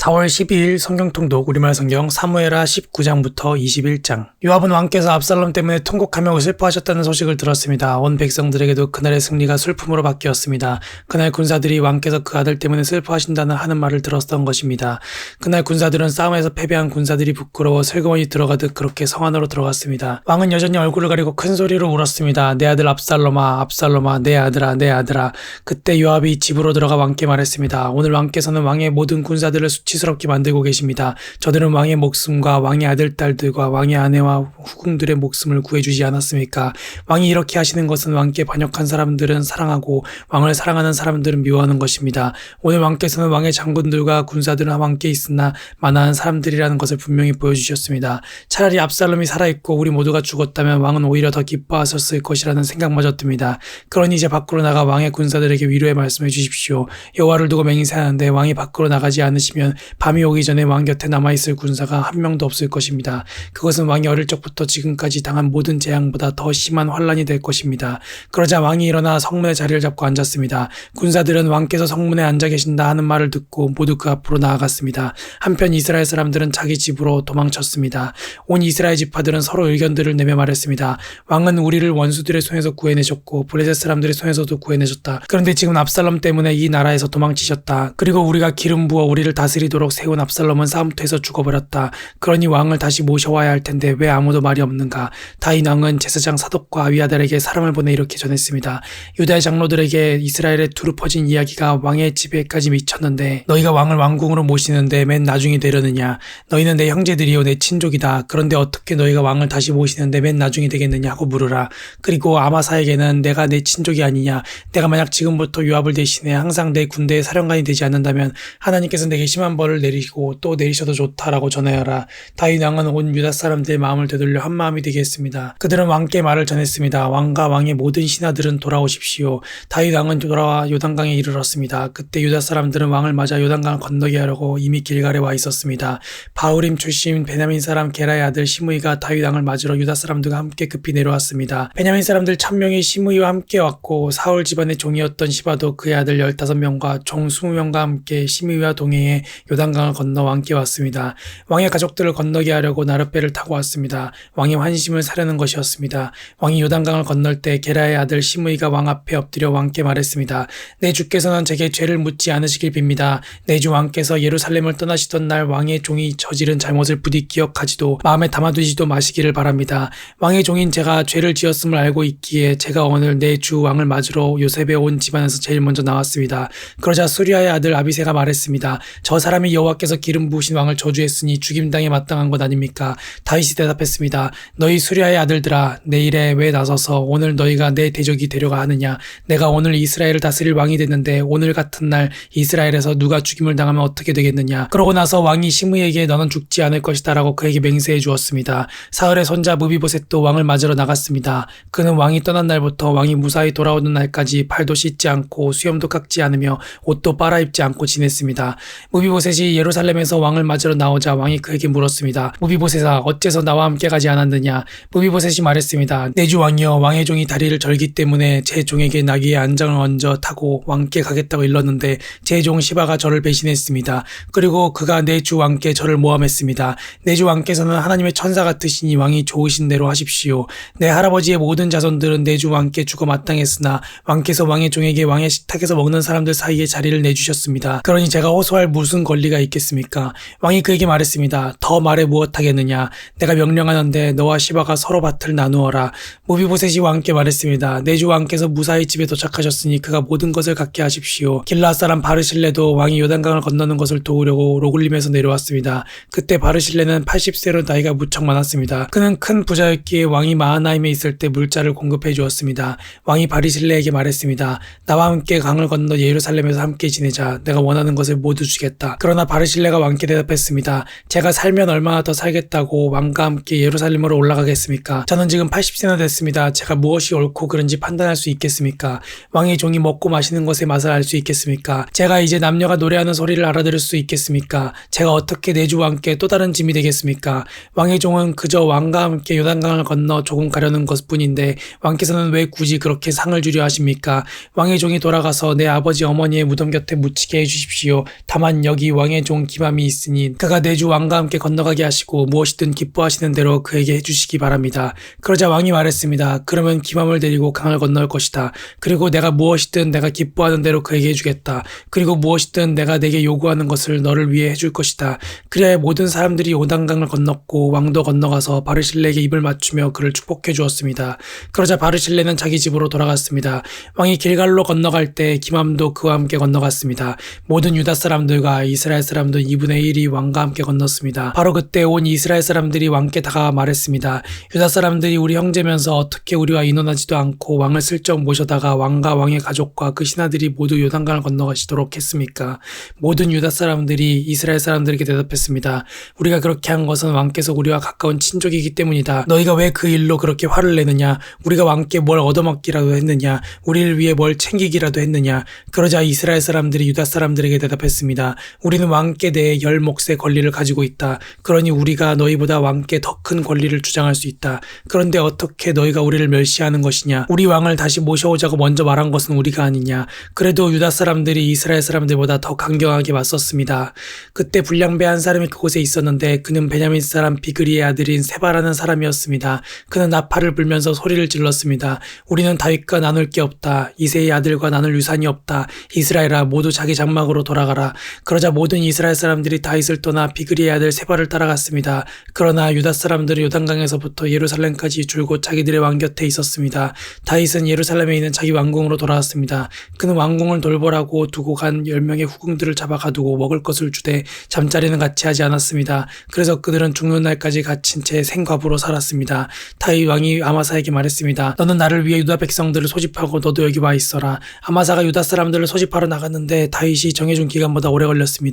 4월 12일 성경통독 우리말 성경 사무에라 19장부터 21장 요압은 왕께서 압살롬 때문에 통곡하며 슬퍼하셨다는 소식을 들었습니다. 온 백성들에게도 그날의 승리가 슬픔으로 바뀌었습니다. 그날 군사들이 왕께서 그 아들 때문에 슬퍼하신다는 하는 말을 들었던 것입니다. 그날 군사들은 싸움에서 패배한 군사들이 부끄러워 슬그머니 들어가듯 그렇게 성 안으로 들어갔습니다. 왕은 여전히 얼굴을 가리고 큰 소리로 울었습니다. 내 아들 압살롬아 압살롬아 내 아들아 내 아들아 그때 요압이 집으로 들어가 왕께 말했습니다. 오늘 왕께서는 왕의 모든 군사들을 수치 스럽게 만들고 계십니다. 저들은 왕의 목숨과 왕의 아들, 딸들과 왕의 아내와 후궁들의 목숨을 구해주지 않았습니까? 왕이 이렇게 하시는 것은 왕께 반역한 사람들은 사랑하고 왕을 사랑하는 사람들은 미워하는 것입니다. 오늘 왕께서는 왕의 장군들과 군사들은 왕께 있으나 만화한 사람들이라는 것을 분명히 보여주셨습니다. 차라리 압살롬이 살아있고 우리 모두가 죽었다면 왕은 오히려 더 기뻐하셨을 것이라는 생각마저 듭니다. 그러니 이제 밖으로 나가 왕의 군사들에게 위로의 말씀해 주십시오. 여호와를 두고 맹세하는데 왕이 밖으로 나가지 않으시면 밤이 오기 전에 왕 곁에 남아있을 군사가 한 명도 없을 것입니다. 그것은 왕이 어릴 적부터 지금까지 당한 모든 재앙보다 더 심한 환란이 될 것입니다. 그러자 왕이 일어나 성문의 자리를 잡고 앉았습니다. 군사들은 왕께서 성문에 앉아 계신다 하는 말을 듣고 모두 그 앞으로 나아갔습니다. 한편 이스라엘 사람들은 자기 집으로 도망쳤습니다. 온 이스라엘 지파들은 서로 의견들을 내며 말했습니다. 왕은 우리를 원수들의 손에서 구해내셨고 블레셋 사람들의 손에서도 구해내셨다. 그런데 지금 압살롬 때문에 이 나라에서 도망치셨다. 그리고 우리가 기름 부어 우리를 다스리 도록 세운 압살롬은 싸움터에서 죽어버렸다. 그러니 왕을 다시 모셔와야 할 텐데 왜 아무도 말이 없는가? 다인 왕은 제사장 사독과 아비아달에게 사람을 보내 이렇게 전했습니다. 유다의 장로들에게 이스라엘에 두루 퍼진 이야기가 왕의 집에까지 미쳤는데 너희가 왕을 왕궁으로 모시는데 맨 나중이 되려느냐? 너희는 내 형제들이요 내 친족이다. 그런데 어떻게 너희가 왕을 다시 모시는데 맨 나중이 되겠느냐 하고 물으라. 그리고 아마사에게는 내가 내 친족이 아니냐? 내가 만약 지금부터 요압을 대신해 항상 내 군대의 사령관이 되지 않는다면 하나님께서 내게 심한 벌을 내리시고 또 내리셔도 좋다라고 전하여라. 다윗 왕은 온 유다 사람들의 마음을 되돌려 한 마음이 되게 했습니다. 그들은 왕께 말을 전했습니다. 왕과 왕의 모든 신하들은 돌아오십시오. 다윗 왕은 돌아와 요단강에 이르렀습니다. 그때 유다 사람들은 왕을 맞아 요단강을 건너게 하려고 이미 길갈에 와 있었습니다. 바울임 출신 베냐민 사람 게라의 아들 시므이가 다윗 왕을 맞으러 유다 사람들과 함께 급히 내려왔습니다. 베냐민 사람들 천명이 시므이와 함께 왔고 사울 집안의 종이었던 시바도 그의 아들 15명과 종 20명과 함께 시므이와 동행해 요단강을 건너 왕께 왔습니다. 왕의 가족들을 건너게 하려고 나룻배를 타고 왔습니다. 왕의 환심을 사려는 것이었습니다. 왕이 요단강을 건널 때 게라의 아들 시므이가 왕 앞에 엎드려 왕께 말했습니다. 내 주께서는 제게 죄를 묻지 않으시길 빕니다. 내 주 왕께서 예루살렘을 떠나시던 날 왕의 종이 저지른 잘못을 부디 기억하지도 마음에 담아두지도 마시기를 바랍니다. 왕의 종인 제가 죄를 지었음을 알고 있기에 제가 오늘 내 주 왕을 맞으러 요셉에 온 집안에서 제일 먼저 나왔습니다. 그러자 수리아의 아들 아비세가 말했습니다. 저 사람 이 여호와께서 기름 부으신 왕을 저주했으니 죽임당에 마땅한 것 아닙니까? 다윗이 대답했습니다. 너희 수리아의 아들들아 내일에 왜 나서서 오늘 너희가 내 대적이 되려가 하느냐? 내가 오늘 이스라엘을 다스릴 왕이 됐는데 오늘 같은 날 이스라엘에서 누가 죽임을 당하면 어떻게 되겠느냐? 그러고 나서 왕이 시므에게 너는 죽지 않을 것이다라고 그에게 맹세해 주었습니다. 사흘의 손자 무비보셋도 왕을 맞으러 나갔습니다. 그는 왕이 떠난 날부터 왕이 무사히 돌아오는 날까지 팔도 씻지 않고 수염도 깎지 않으며 옷도 빨아입지 않고 지냈습니다. 무비보셋 이 예루살렘에서 왕을 맞으러 나오자 왕이 그에게 물었습니다. 무비보셋아 어째서 나와 함께 가지 않았느냐? 무비보셋이 말했습니다. 내 주 왕이여 왕의 종이 다리를 절기 때문에 제 종에게 나귀의 안장을 얹어 타고 왕께 가겠다고 일렀는데 제 종 시바가 저를 배신했습니다. 그리고 그가 내 주 왕께 저를 모함했습니다. 내 주 왕께서는 하나님의 천사 같으시니 왕이 좋으신 대로 하십시오. 내 할아버지의 모든 자손들은 내 주 왕께 죽어 마땅했으나 왕께서 왕의 종에게 왕의 식탁에서 먹는 사람들 사이에 자리를 내주셨습니다. 그러니 제가 호소할 무슨 권리가 있겠습니까? 왕이 그에게 말했습니다. 더 말해 무엇하겠느냐? 내가 명령하는데 너와 시바가 서로 밭을 나누어라. 모비보셋이 왕께 말했습니다. 내주 왕께서 무사히 집에 도착하셨으니 그가 모든 것을 갖게 하십시오. 길라 사람 바르실레도 왕이 요단강을 건너는 것을 도우려고 로굴림에서 내려왔습니다. 그때 바르실레는 80세로 나이가 무척 많았습니다. 그는 큰 부자였기에 왕이 마하나임에 있을 때 물자를 공급해 주었습니다. 왕이 바리실레에게 말했습니다. 나와 함께 강을 건너 예루살렘에서 함께 지내자. 내가 원하는 것을 모두 주겠다. 그러나 바르실레가 왕께 대답했습니다. 제가 살면 얼마나 더 살겠다고 왕과 함께 예루살렘으로 올라가겠습니까? 저는 지금 80세나 됐습니다. 제가 무엇이 옳고 그른지 판단할 수 있겠습니까? 왕의 종이 먹고 마시는 것의 맛을 알 수 있겠습니까? 제가 이제 남녀가 노래하는 소리를 알아들을 수 있겠습니까? 제가 어떻게 내주 왕께 또 다른 짐이 되겠습니까? 왕의 종은 그저 왕과 함께 요단강을 건너 조금 가려는 것뿐인데 왕께서는 왜 굳이 그렇게 상을 주려 하십니까? 왕의 종이 돌아가서 내 아버지 어머니의 무덤 곁에 묻히게 해주십시오. 다만 여기 왕의 종 기맘이 있으니 그가 내 주 왕과 함께 건너가게 하시고 무엇이든 기뻐하시는 대로 그에게 해주시기 바랍니다. 그러자 왕이 말했습니다. 그러면 기맘을 데리고 강을 건널 것이다. 그리고 내가 무엇이든 내가 기뻐하는 대로 그에게 해주겠다. 그리고 무엇이든 내가 내게 요구하는 것을 너를 위해 해줄 것이다. 그래야 모든 사람들이 요단강을 건넜고 왕도 건너가서 바르실레에게 입을 맞추며 그를 축복해 주었습니다. 그러자 바르실레는 자기 집으로 돌아갔습니다. 왕이 길갈로 건너갈 때 기맘도 그와 함께 건너갔습니다. 모든 유다 사람들과 이 스라엘 사람들 2분의 1이 왕과 함께 건넜습니다. 바로 그때 온 이스라엘 사람들이 왕께 다가와 말했습니다. 유다 사람들이 우리 형제면서 어떻게 우리와 인원하지도 않고 왕을 슬쩍 모셔다가 왕과 왕의 가족과 그 신하들이 모두 요단강을 건너가시도록 했습니까? 모든 유다 사람들이 이스라엘 사람들에게 대답했습니다. 우리가 그렇게 한 것은 왕께서 우리와 가까운 친족이기 때문이다. 너희가 왜 그 일로 그렇게 화를 내느냐? 우리가 왕께 뭘 얻어먹기라도 했느냐? 우리를 위해 뭘 챙기기라도 했느냐? 그러자 이스라엘 사람들이 유다 사람들에게 대답했습니다. 우리는 왕께 대해 열 몫의 권리를 가지고 있다. 그러니 우리가 너희보다 왕께 더 큰 권리를 주장할 수 있다. 그런데 어떻게 너희가 우리를 멸시하는 것이냐? 우리 왕을 다시 모셔오자고 먼저 말한 것은 우리가 아니냐? 그래도 유다 사람들이 이스라엘 사람들보다 더 강경하게 맞섰습니다. 그때 불량배 한 사람이 그곳에 있었는데 그는 베냐민 사람 비그리의 아들인 세바라는 사람이었습니다. 그는 나팔을 불면서 소리를 질렀습니다. 우리는 다윗과 나눌 게 없다. 이세의 아들과 나눌 유산이 없다. 이스라엘아 모두 자기 장막으로 돌아가라. 그러자 모든 이스라엘 사람들이 다윗을 떠나 비그리의 아들 세바를 따라갔습니다. 그러나 유다 사람들은 요단강에서부터 예루살렘까지 줄곧 자기들의 왕 곁에 있었습니다. 다윗은 예루살렘에 있는 자기 왕궁으로 돌아왔습니다. 그는 왕궁을 돌보라고 두고 간 10명의 후궁들을 잡아 가두고 먹을 것을 주되 잠자리는 같이 하지 않았습니다. 그래서 그들은 죽는 날까지 갇힌 채 생과부로 살았습니다. 다윗 왕이 아마사에게 말했습니다. 너는 나를 위해 유다 백성들을 소집하고 너도 여기 와 있어라. 아마사가 유다 사람들을 소집하러 나갔는데 다윗이 정해준 기간보다 오래 걸렸습니다.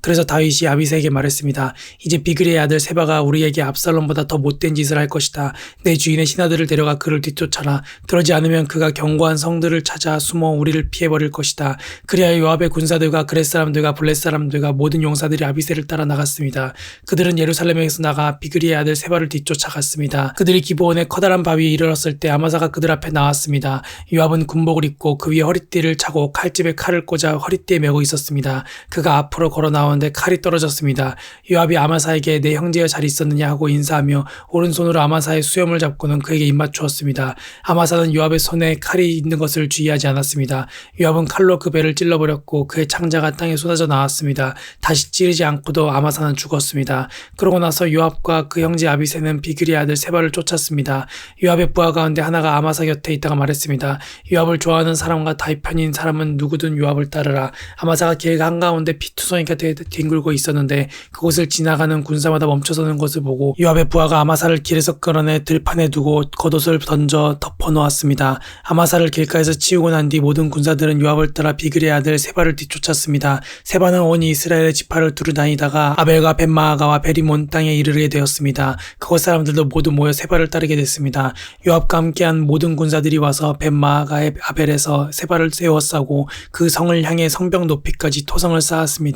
그래서 다윗이 아비세에게 말했습니다. 이제 비그리의 아들 세바가 우리에게 압살롬보다 더 못된 짓을 할 것이다. 내 주인의 신하들을 데려가 그를 뒤쫓아라. 그러지 않으면 그가 견고한 성들을 찾아 숨어 우리를 피해버릴 것이다. 그리하여 요압의 군사들과 그렛 사람들과 블렛 사람들과 모든 용사들이 아비세를 따라 나갔습니다. 그들은 예루살렘에서 나가 비그리의 아들 세바를 뒤쫓아갔습니다. 그들이 기브온의 커다란 바위에 이르렀을 때 아마사가 그들 앞에 나왔습니다. 요압은 군복을 입고 그 위에 허리띠를 차고 칼집에 칼을 꽂아 허리띠에 메고 있었습니다. 그가 앞으로 걸어 나오는데 칼이 떨어졌습니다. 요압이 아마사에게 내 형제여 잘 있었느냐 하고 인사하며 오른손으로 아마사의 수염을 잡고는 그에게 입맞추었습니다. 아마사는 요압의 손에 칼이 있는 것을 주의하지 않았습니다. 요압은 칼로 그 배를 찔러버렸고 그의 창자가 땅에 쏟아져 나왔습니다. 다시 찌르지 않고도 아마사는 죽었습니다. 그러고 나서 요압과 그 형제 아비세는 비그리 아들 세바를 쫓았습니다. 요압의 부하 가운데 하나가 아마사 곁에 있다가 말했습니다. 요압을 좋아하는 사람과 다윗 편인 사람은 누구든 요압을 따르라. 아마사가 길 한가운데 피투 곁에 뒹굴고 있었는데 그곳을 지나가는 군사마다 멈춰서는 것을 보고 요압의 부하가 아마사를 길에서 끌어내 들판에 두고 겉옷을 던져 덮어 놓았습니다. 아마사를 길가에서 치우고 난 뒤 모든 군사들은 요압을 따라 비그리의 아들 세바를 뒤쫓았습니다. 세바는 온 이스라엘의 지파를 두루 다니다가 아벨과 벤마아가와 베리몬 땅에 이르게 되었습니다. 그곳 사람들도 모두 모여 세바를 따르게 됐습니다. 요압과 함께한 모든 군사들이 와서 벤마아가의 아벨에서 세바를 세워 싸고 그 성을 향해 성벽 높이까지 토성을 쌓았습니다.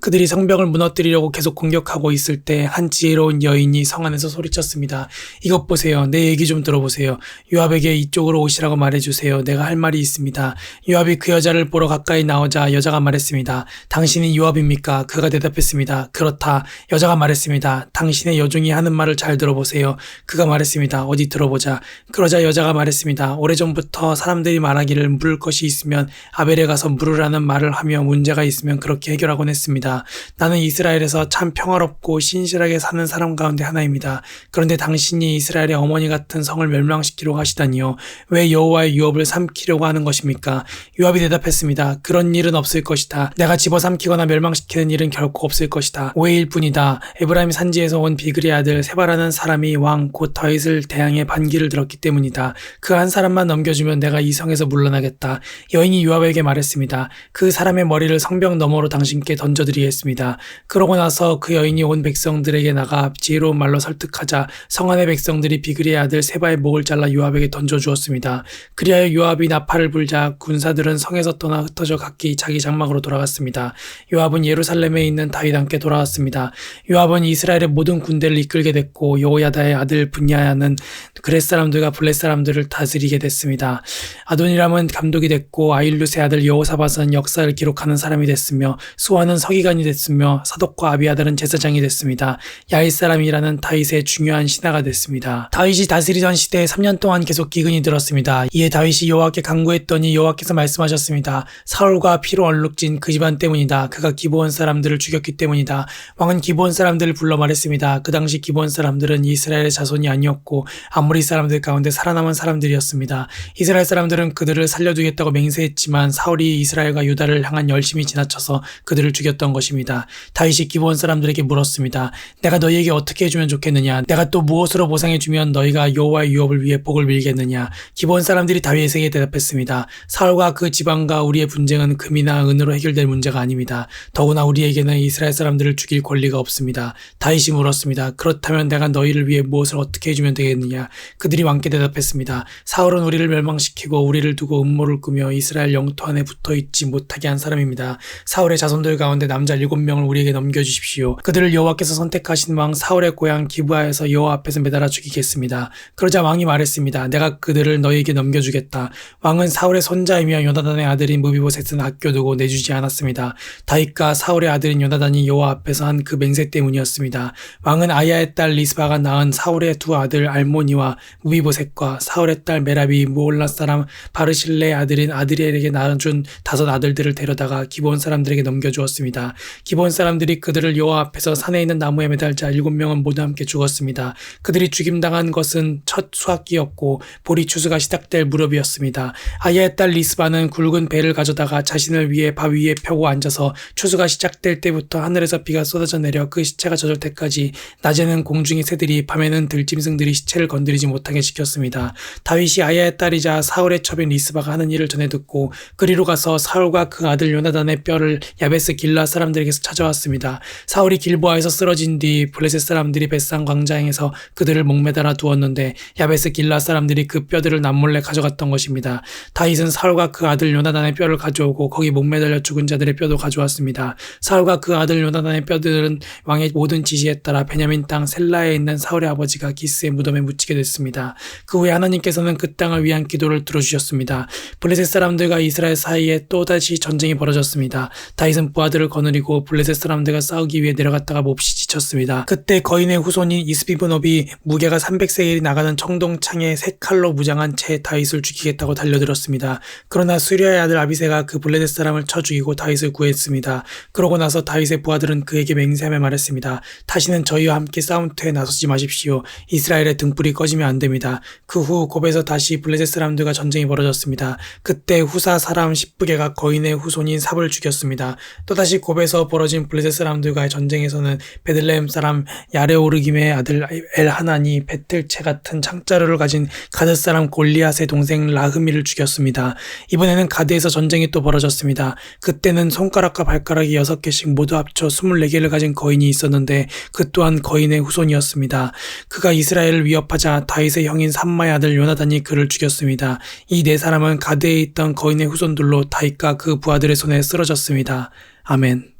그들이 성벽을 무너뜨리려고 계속 공격하고 있을 때 한 지혜로운 여인이 성 안에서 소리쳤습니다. 이것 보세요. 내 얘기 좀 들어보세요. 요압에게 이쪽으로 오시라고 말해주세요. 내가 할 말이 있습니다. 요압이 그 여자를 보러 가까이 나오자 여자가 말했습니다. 당신이 요압입니까? 그가 대답했습니다. 그렇다. 여자가 말했습니다. 당신의 여종이 하는 말을 잘 들어보세요. 그가 말했습니다. 어디 들어보자. 그러자 여자가 말했습니다. 오래전부터 사람들이 말하기를 물을 것이 있으면 아벨에 가서 물으라는 말을 하며 문제가 있으면 그렇게 해결 하곤 했습니다. 나는 이스라엘에서 참 평화롭고 신실하게 사는 사람 가운데 하나입니다. 그런데 당신이 이스라엘의 어머니 같은 성을 멸망시키려고 하시다니요. 왜 여호와의 유업을 삼키려고 하는 것입니까? 요압이 대답했습니다. 그런 일은 없을 것이다. 내가 집어삼키거나 멸망시키는 일은 결코 없을 것이다. 오해일 뿐이다. 에브라임 산지에서 온 비그리 아들 세바라는 사람이 왕 곧 다윗을 대항해 반기를 들었기 때문이다. 그 한 사람만 넘겨주면 내가 이 성에서 물러나겠다. 여인이 요압에게 말했습니다. 그 사람의 머리를 성벽 너머로 당신 께 던져드리겠습니다. 그러고 나서 그 여인이 온 백성들에게 나가 지혜로운 말로 설득하자 성안의 백성들이 비그리의 아들 세바의 목을 잘라 요압에게 던져주었습니다. 그리하여 요압이 나팔을 불자 군사들은 성에서 떠나 흩어져 각기 자기 장막으로 돌아갔습니다. 요압은 예루살렘에 있는 다윗 함께 돌아왔습니다. 요압은 이스라엘의 모든 군대를 이끌게 됐고 여호야다의 아들 분야야는 그렛 사람들과 블렛 사람들을 다스리게 됐습니다. 아도니람은 감독이 됐고 아일루스의 아들 여호사밧은 역사를 기록하는 사람이 됐으며 스와는 서기관이 됐으며 사독과 아비아들은 제사장이 됐습니다. 야일 사람이라는 다윗의 중요한 신하가 됐습니다. 다윗이 다스리던 시대에 3년 동안 계속 기근이 들었습니다. 이에 다윗이 여호와께 간구했더니 여호와께서 말씀하셨습니다. 사울과 피로 얼룩진 그 집안 때문이다. 그가 기브온 사람들을 죽였기 때문이다. 왕은 기브온 사람들을 불러 말했습니다. 그 당시 기브온 사람들은 이스라엘의 자손이 아니었고 아모리 사람들 가운데 살아남은 사람들이었습니다. 이스라엘 사람들은 그들을 살려두겠다고 맹세했지만 사울이 이스라엘과 유다를 향한 열심히 지나쳐서 그들 을 죽였던 것입니다. 다윗이 기브온 사람들에게 물었습니다. 내가 너희에게 어떻게 해주면 좋겠느냐? 내가 또 무엇으로 보상해주면 너희가 여호와의 유업을 위해 복을 빌겠느냐? 기브온 사람들이 다윗에게 대답했습니다. 사울과 그 지방과 우리의 분쟁은 금이나 은으로 해결될 문제가 아닙니다. 더구나 우리에게는 이스라엘 사람들을 죽일 권리가 없습니다. 다윗이 물었습니다. 그렇다면 내가 너희를 위해 무엇을 어떻게 해주면 되겠느냐? 그들이 왕께 대답했습니다. 사울은 우리를 멸망시키고 우리를 두고 음모를 꾸며 이스라엘 영토 안에 붙어 있지 못하게 한 사람입니다. 사울의 자손들 가운데 남자 일곱 명을 우리에게 넘겨주십시오. 그들을 여호와께서 선택하신 왕 사울의 고향 기브아에서 여호와 앞에서 매달아 죽이겠습니다. 그러자 왕이 말했습니다. 내가 그들을 너희에게 넘겨주겠다. 왕은 사울의 손자이며 요나단의 아들인 무비보셋은 아껴두고 내주지 않았습니다. 다윗과 사울의 아들인 요나단이 여호와 앞에서 한 그 맹세 때문이었습니다. 왕은 아야의 딸 리스바가 낳은 사울의 두 아들 알모니와 무비보셋과 사울의 딸 메라비 무올라 사람 바르실레의 아들인 아드리엘에게 낳아준 다섯 아들들을 데려다가 기본 사람들에게 넘겨주 었습니다. 기본 사람들이 그들을 여호와 앞에서 산에 있는 나무에 매달자 일곱 명은 모두 함께 죽었습니다. 그들이 죽임당한 것은 첫 수학기였고 보리 추수가 시작될 무렵이었습니다. 아야의 딸 리스바는 굵은 배를 가져다가 자신을 위해 바위 위에 펴고 앉아서 추수가 시작될 때부터 하늘에서 비가 쏟아져 내려 그 시체가 젖을 때까지 낮에는 공중의 새들이 밤에는 들짐승들이 시체를 건드리지 못하게 지켰습니다. 다윗이 아야의 딸이자 사울의 첩인 리스바가 하는 일을 전해 듣고 그리로 가서 사울과 그 아들 요나단의 뼈를 야베스 길라 사람들에게서 찾아왔습니다. 사울이 길보아에서 쓰러진 뒤 블레셋 사람들이 벳산 광장에서 그들을 목매달아 두었는데 야베스 길라 사람들이 그 뼈들을 남몰래 가져갔던 것입니다. 다윗은 사울과 그 아들 요나단의 뼈를 가져오고 거기 목매달려 죽은 자들의 뼈도 가져왔습니다. 사울과 그 아들 요나단의 뼈들은 왕의 모든 지시에 따라 베냐민 땅 셀라에 있는 사울의 아버지가 기스의 무덤에 묻히게 됐습니다. 그 후에 하나님께서는 그 땅을 위한 기도를 들어주셨습니다. 블레셋 사람들과 이스라엘 사이에 또다시 전쟁이 벌어졌습니다. 다윗은 부하들을 거느리고 블레셋 사람들과 싸우기 위해 내려갔다가 몹시 지쳤습니다. 그때 거인의 후손인 이스비브노비 무게가 300세겔이 나가는 청동창에 세 칼로 무장한 채 다윗을 죽이겠다고 달려들었습니다. 그러나 수리아의 아들 아비세가 그 블레셋 사람을 쳐 죽이고 다윗을 구했습니다. 그러고 나서 다윗의 부하들은 그에게 맹세하며 말했습니다. 다시는 저희와 함께 싸움터에 나서지 마십시오. 이스라엘의 등불이 꺼지면 안 됩니다. 그 후 곱에서 다시 블레셋 사람들과 전쟁이 벌어졌습니다. 그때 후사 사람 10부개가 거인의 후손인 삽을 죽였습니다. 또다시 곱에서 벌어진 블레셋 사람들과의 전쟁에서는 베들레헴 사람 야레오르김의 아들 엘하나니 베틀체 같은 창자루를 가진 가드 사람 골리앗의 동생 라흐미를 죽였습니다. 이번에는 가드에서 전쟁이 또 벌어졌습니다. 그때는 손가락과 발가락이 6개씩 모두 합쳐 24개를 가진 거인이 있었는데 그 또한 거인의 후손이었습니다. 그가 이스라엘을 위협하자 다윗의 형인 삼마의 아들 요나단이 그를 죽였습니다. 이 네 사람은 가드에 있던 거인의 후손들로 다윗과 그 부하들의 손에 쓰러졌습니다. 아멘.